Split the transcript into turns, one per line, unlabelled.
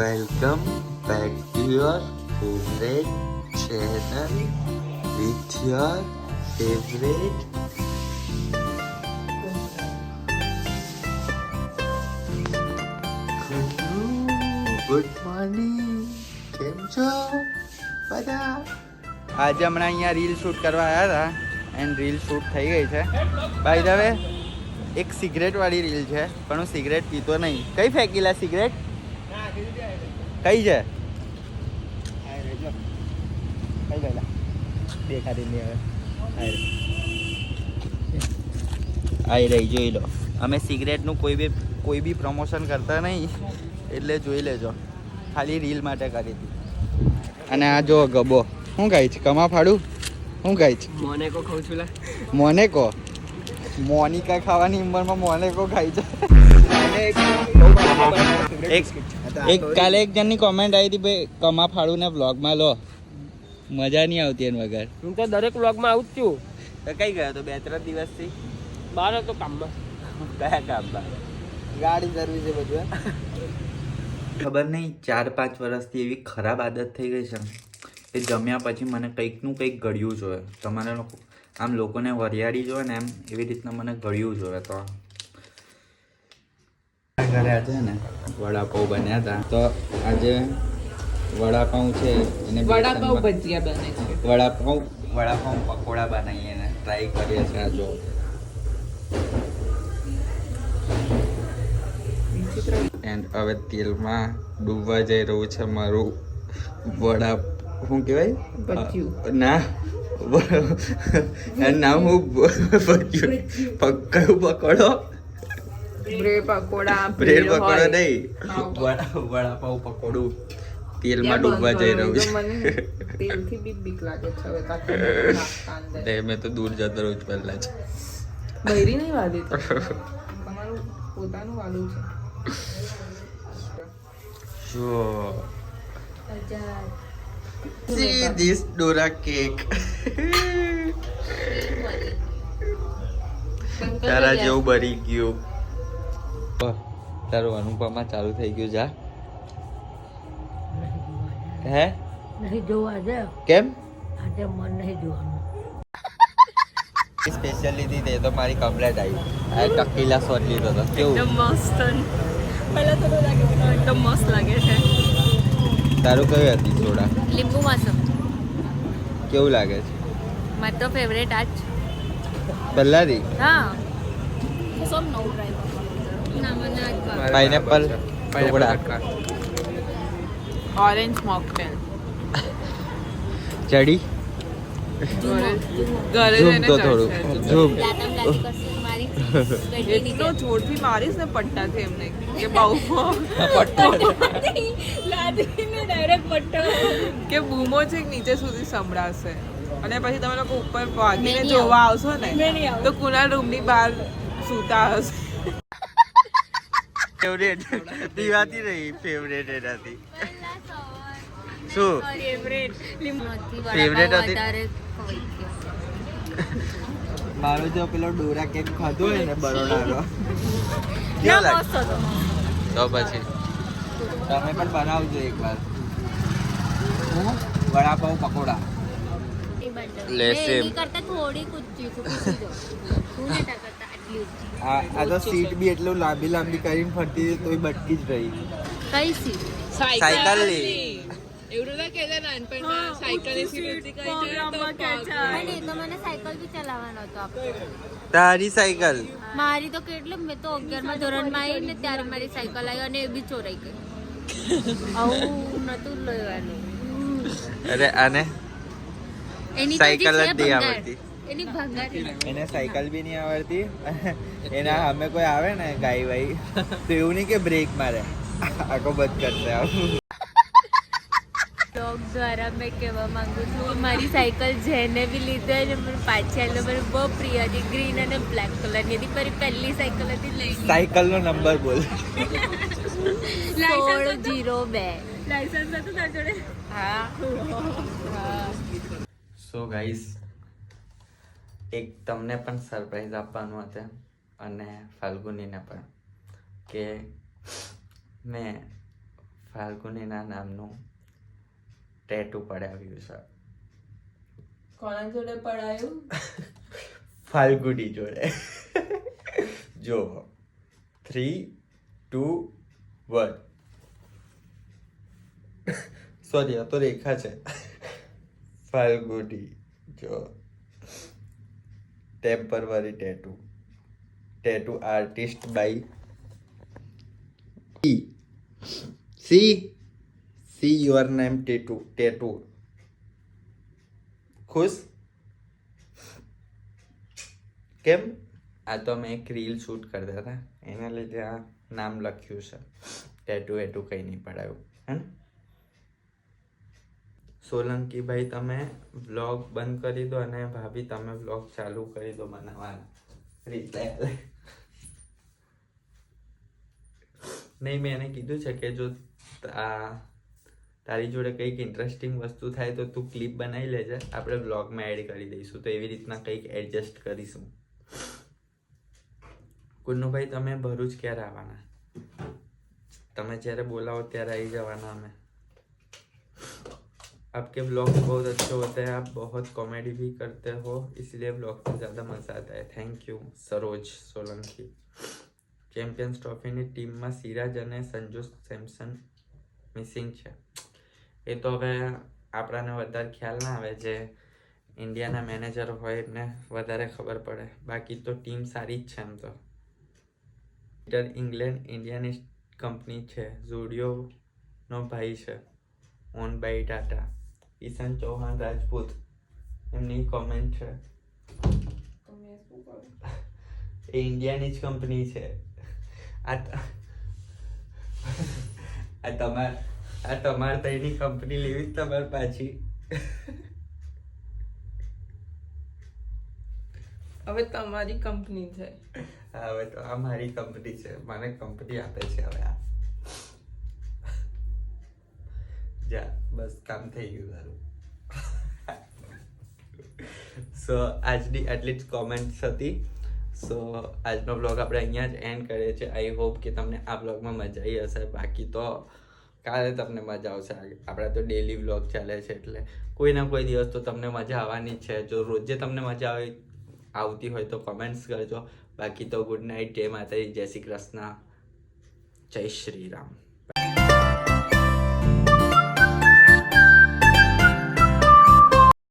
Welcome back to your favourite channel with your favourite good morning. કેમ છો બધા? આજે હમણાં અહીંયા રીલ શૂટ કરવા આવ્યા હતા એન્ડ રીલ શૂટ થઈ ગઈ છે. બાય ધ વે એક સિગરેટ વાળી રીલ છે, પણ હું સિગરેટ પીતો નહીં. કઈ ફેંકીલા સિગરેટ? કઈ છે?
દેખાતી હવે.
આઈ રહી જોઈ લો. અમે સિગરેટનું કોઈ બી કોઈ બી પ્રમોશન કરતા નહીં એટલે જોઈ લેજો. ખાલી રીલ માટે કરી હતી. અને આ જો ગબો. શું ખાય છે? કમા ફાડું? શું ખાય છે?
મોનેકો ખાઉં છું લા.
મોનેકો? મોનિકા ખાવાની ઉંમરમાં મોનેકો ખાય છે. એક એક કાલે એક જણની કોમેન્ટ આવી હતી ભાઈ કમા ફાડું ને વ્લોગમાં લો. મજા નહીં આવતી એના વગર.
હું તો દરેક વ્લોગમાં આવું જ છું.
તો કઈ ગયો તો બે ત્રણ દિવસથી?
બહાર હતો કામમાં.
કયા કામમાં? ગાડી સર્વિસ છે બધું ખબર નહીં ચાર પાંચ વર્ષથી એવી ખરાબ આદત થઈ ગઈ છે એ જમ્યા પછી મને કંઈકનું કંઈક ગળ્યું જોઈએ તમારે લોકો આમ લોકોને વરિયાળી જોઈએ ને એમ એવી રીતના મને ગળ્યું જોઈએ તો. ઘરે આજે ને વડાપાઉં બન્યા હતા. તો આજે વડાપાઉં છે એને
વડાપાઉં ભજીયા બને છે.
વડાપાઉં વડાપાઉં પકોડા બનાવીએ ને ટ્રાય કરીએ છીએ આ જો. એન્ડ હવે તેલમાં ડૂબવા જઈ રહ્યું છે મારું વડા શું કહેવાય. ના. નામ હું પક્યું પકોડો?
બ્રેડ પકોડા
બ્રેડ પકોડા નહીં. વડાપાઉં પકોડું. તેલમાં ડૂબવા જઈ રહ્યું
હોય.
છે.
તો તેલથી બી બીક લાગે છે હવે તાકે.
તે મેં તો દૂર જતો રહું છું પહેલા જ.
બૈરી નહીં વાલી તો. તમારું પોતાનું વાલું છે.
જો. See this Dora cake. તારા જેવું બરી ગયું. તારું અનુપમા ચાલુ થઈ ગયું જા. હે?
નહીં જોવા દે.
કેમ?
આજે મન નહીં જોવાનું.
સ્પેશિયલ લીધી તે તો મારી કમ્પ્લેટ આવી. આ ટકીલા સોટ લીધો હતો કેવું?
મસ્ત. પહેલા તો લાગે એકદમ મસ્ત લાગે છે.
તારું કયું હતી સોડા?
લીંબુ માસમ
કેવું લાગે છે?
મારો તો ફેવરેટ આજ
પહેલાથી
હા. સમ ના ભાવે.
પાઇનેપલ ટુકડા
ઓરેન્જ મોકટેલ
ચડી
ઘરે
ઝૂમ તો થોડું ઝૂમ
એટલો જોરથી મારીશ ને પટ્ટાથી એમને. કે બહુ
લાદીને direct પટ્ટો.
કે બૂમો છે કે નીચે સુધી સંભળાશે. અને પછી તમે લોકો ઉપર ભાગીને જોવા આવશો ને. તો કુના રૂમની બહાર સૂતા હશે.
ફેવરેટ દીવાતી રહી ફેવરેટ એનાથી. શું?
ફેવરેટ
હતી? મારો જો પેલો ડોરા કેક ખાધો હોય ને બરોડાનો. કેવો લાગે. તો પછી? તમે પણ બનાવજો એકવાર. હું? વડાપાઉં પકોડા.
લેસે કરતાં હું નતા કરતા આટલી ઊંચી.
આ આ તો સીટ બી એટલું લાંબી લાંબી કરીને ફરતી હતી તોય બટકી જ રહી.
કઈ સીટ
સાયકલ લી
એવું ના નાનપણમાં સાયકલ
પણ એ તો મને સાયકલ બી ચલાવવાનો હતો
તારી સાયકલ
મારી તો કેટલું મેં તો અગિયારમાં ધોરણમાં આવી ને ત્યારે મારી સાયકલ આવી અને એ બી ચોરાઈ ગઈ. આવું નતું લેવાનું.
અરે આને?
એની
સાયકલ જ
દે.
આવડતી.
એની ભંગાર.
એને સાયકલ બી નહીં આવડતી. એના સામે કોઈ આવે ને ગાય ભાઈ તો એવું નહીં કે બ્રેક મારે. આખો બંધ કરશે આવું
બ્લોગ દ્વારા મેં કહેવા માંગુ છું મારી સાયકલ જેને બી લીધે ને મને પાછી આવેલો મને બહુ પ્રિય હતી ગ્રીન અને બ્લેક કલરની હતી મારી પહેલી સાયકલ હતી લઈ
સાયકલનો નંબર બોલ.
સોળ જીરો બે.
લાયસન્સ હતું તાર જોડે?
હા.
સો ગાઈસ એક તમને પણ સરપ્રાઈઝ આપવાનું હતું અને ફાલ્ગુનીને પણ કે મેં ફાલ્ગુનીના નામનું ટેટુ પડાવ્યું છે.
કોના જોડે પડાયું?
ફાલ્ગુની જોડે. જો થ્રી ટુ વન સોરી આ તો રેખા છે. ફાલ્ગુની જો. Temporary tattoo tattoo artist by C C your name tattoo tattoo ખુશ કેમ આ તો અમે એક રીલ શૂટ કરતા હતા. એના લીધે આ નામ લખ્યું છે. ટેટુ એટુ કંઈ નહીં પડાયું. હે ને? સોલંકી ભાઈ, તમે વ્લોગ બંધ કરી દો અને ભાભી, તમે વ્લોગ ચાલુ કરી દો બનાવવાના. નહીં, મેં એને કીધું છે કે જો તારી જોડે કંઈક ઇન્ટરેસ્ટિંગ વસ્તુ થાય તો તું ક્લિપ બનાવી લેજે. આપણે વ્લોગમાં એડ કરી દઈશું. તો એવી રીતના કંઈક એડજસ્ટ કરીશું. કુન્નુભાઈ, તમે ભરૂચ ક્યારે આવવાના? તમે જ્યારે બોલાવો ત્યારે આવી જવાના અમે. आपके ब्लॉग बहुत अच्छे होते हैं आप बहुत कॉमेडी भी करते हो इसलिए ब्लॉग में ज़्यादा मज़ा आता है thank you Saroj Solanki champions ટ્રોફીની ટીમમાં સિરાજ અને સંજુ સેમસન મિસિંગ છે એ તો હવે આપણાને વધારે ખ્યાલ ના આવે જે ઇન્ડિયાના મેનેજર હોય એમને વધારે ખબર પડે બાકી તો ટીમ સારી જ છે એમ તો પીટર ઇંગ્લેન્ડ ઇન્ડિયાની કંપની છે ઝુડિયોનો ભાઈ છે ઓન બાય ટાટા ઈશાન ચૌહાણ રાજપૂત એમની કોમેન્ટ છે એ ઇન્ડિયાની જ કંપની છે આ તમાર આ તમારે ત્યાંની કંપની લેવી જ તમારે પાછી
હવે તમારી કંપની છે
હવે તો આ મારી કંપની છે મને કંપની આપે છે હવે આ જા બસ કામ થઈ ગયું તારું સો આજની આટલી જ કોમેન્ટ્સ હતી. સો આજનો બ્લોગ આપણે અહીંયા જ એન્ડ કરીએ છીએ. આઈ હોપ કે તમને આ બ્લોગમાં મજા આવી હશે. બાકી તો કાલે તમને મજા આવશે. આપણા તો ડેલી બ્લોગ ચાલે છે એટલે કોઈ ના કોઈ દિવસ તો તમને મજા આવવાની છે. જો રોજે તમને મજા આવે, આવતી હોય તો કમેન્ટ્સ કરજો. બાકી તો ગુડ નાઇટ જય માતાજી. જય શ્રી કૃષ્ણ. જય શ્રી રામ.